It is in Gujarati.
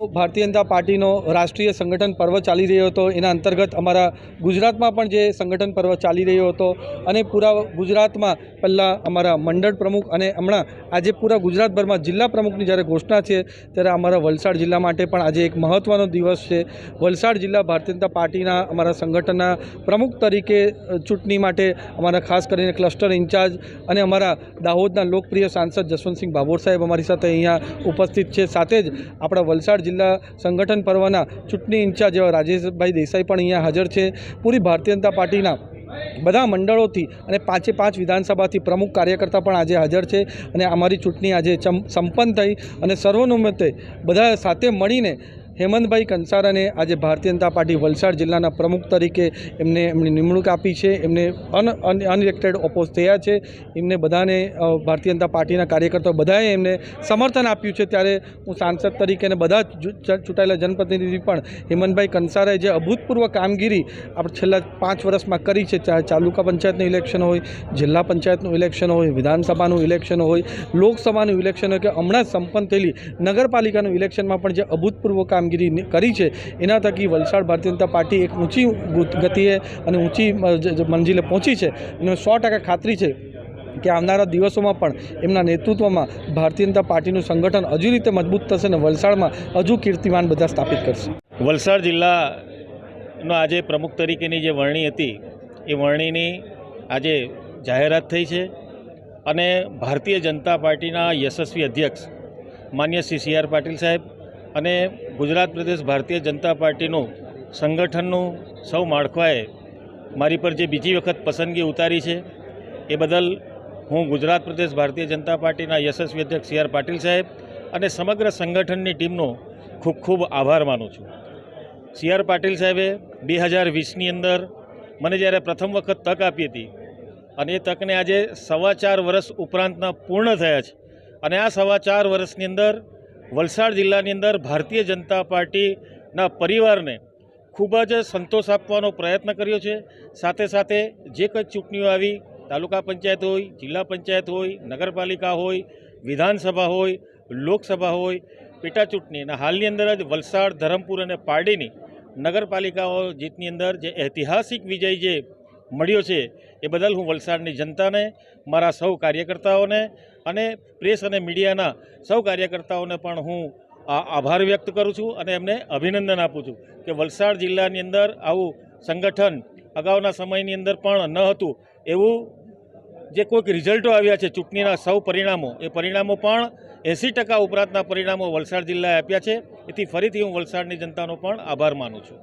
ભારતીય જનતા પાર્ટીનો રાષ્ટ્રીય સંગઠન પર્વ ચાલી રહ્યો હતો. એના અંતર્ગત અમારા ગુજરાતમાં પણ જે સંગઠન પર્વ ચાલી રહ્યો હતો અને પૂરા ગુજરાતમાં પહેલાં અમારા મંડળ પ્રમુખ અને હમણાં આજે પૂરા ગુજરાતભરમાં જિલ્લા પ્રમુખની જ્યારે ઘોષણા છે ત્યારે અમારા વલસાડ જિલ્લા માટે પણ આજે એક મહત્ત્વનો દિવસ છે. વલસાડ જિલ્લા ભારતીય જનતા પાર્ટીના અમારા સંગઠનના પ્રમુખ તરીકે ચૂંટણી માટે અમારા ખાસ કરીને ક્લસ્ટર ઇન્ચાર્જ અને અમારા દાહોદના લોકપ્રિય સાંસદ જસવંતસિંહ ભાભોર સાહેબ અમારી સાથે અહીંયા ઉપસ્થિત છે. સાથે જ આપણા વલસાડ જિલ્લા સંગઠન પર્વના ચૂંટણી ઇન્ચાર્જ એવા રાજેશભાઈ દેસાઈ પણ અહીંયા હાજર છે. પૂરી ભારતીય જનતા પાર્ટીના બધા મંડળોથી અને પાંચે પાંચ વિધાનસભાથી પ્રમુખ કાર્યકર્તા પણ આજે હાજર છે અને અમારી ચૂંટણી આજે સંપન્ન થઈ અને સર્વોનુમતે બધા સાથે મળીને હેમંતભાઈ કંસારાને આજે ભારતીય જનતા પાર્ટી વલસાડ જિલ્લાના પ્રમુખ તરીકે એમને એમની નિમણૂક આપી છે. એમને અન અનઇલેક્ટેડ ઓપોઝ થયા છે. એમને બધાને ભારતીય જનતા પાર્ટીના કાર્યકર્તાઓ બધાએ એમને સમર્થન આપ્યું છે. ત્યારે હું સાંસદ તરીકે અને બધા ચૂંટાયેલા જનપ્રતિનિધિ પણ હેમંતભાઈ કંસારાએ જે અભૂતપૂર્વ કામગીરી આપણે છેલ્લા પાંચ વર્ષમાં કરી છે, ચાહે તાલુકા પંચાયતનું ઇલેક્શન હોય, જિલ્લા પંચાયતનું ઇલેક્શન હોય, વિધાનસભાનું ઇલેક્શન હોય, લોકસભાનું ઇલેક્શન હોય કે હમણાં સંપન્ન થયેલી નગરપાલિકાનું ઇલેક્શનમાં પણ જે અભૂતપૂર્વ કામગીરી કરી છે, એના થકી વલસાડ ભારતીય જનતા પાર્ટી એક ઊંચી ગતિએ અને ઊંચી મંજિલે પહોંચી છે. અને સો ટકા ખાતરી છે કે આવનારા દિવસોમાં પણ એમના નેતૃત્વમાં ભારતીય જનતા પાર્ટીનું સંગઠન હજુ રીતે મજબૂત થશે અને વલસાડમાં હજુ કીર્તિમાન બધા સ્થાપિત કરશે. વલસાડ જિલ્લાનો આજે પ્રમુખ તરીકેની જે વરણી હતી, એ વરણીની આજે જાહેરાત થઈ છે અને ભારતીય જનતા પાર્ટીના યશસ્વી અધ્યક્ષ માન્ય શ્રી સી આર પાટીલ સાહેબ અને ગુજરાત પ્રદેશ ભારતીય જનતા પાર્ટીનું સંગઠનનું સૌ માળખાએ મારી પર જે બીજી વખત પસંદગી ઉતારી છે, એ બદલ હું ગુજરાત પ્રદેશ ભારતીય જનતા પાર્ટીના યશસ્વી અધ્યક્ષ સી આર પાટીલ સાહેબ અને સમગ્ર સંગઠનની ટીમનો ખૂબ ખૂબ આભાર માનું છું. સી આર પાટીલ સાહેબે બે હજાર વીસની અંદર મને જ્યારે પ્રથમ વખત તક આપી હતી અને એ તકને આજે સવા ચાર વર્ષ ઉપરાંતના પૂર્ણ થયા છે અને આ સવા ચાર વર્ષની અંદર વલસાડ જિલ્લાની અંદર ભારતીય જનતા પાર્ટીના પરિવારને ખૂબ જ સંતોષ આપવાનો પ્રયત્ન કર્યો છે. સાથે સાથે જે કંઈ ચૂંટણીઓ આવી, તાલુકા પંચાયત હોય, જિલ્લા પંચાયત હોય, નગરપાલિકા હોય, વિધાનસભા હોય, લોકસભા હોય, પેટા ચૂંટણી અને હાલની અંદર જ વલસાડ, ધરમપુર અને પારડીની નગરપાલિકાઓ જીતની અંદર જે ઐતિહાસિક વિજય જે મળ્યો છે, એ બદલ હું વલસાડની જનતાને, મારા સૌ કાર્યકર્તાઓને અને પ્રેસ અને મીડિયાના સૌ કાર્યકર્તાઓને પણ હું આભાર વ્યક્ત કરું છું અને એમને અભિનંદન આપું છું કે વલસાડ જિલ્લાની અંદર આવું સંગઠન અગાઉના સમયની અંદર પણ ન હતું. એવું જે કોઈક રિઝલ્ટો આવ્યા છે ચૂંટણીના સૌ પરિણામો, એ પરિણામો પણ એંસી ટકા ઉપરાંતના પરિણામો વલસાડ જિલ્લાએ આપ્યા છે. એથી ફરીથી હું વલસાડની જનતાનો પણ આભાર માનું છું.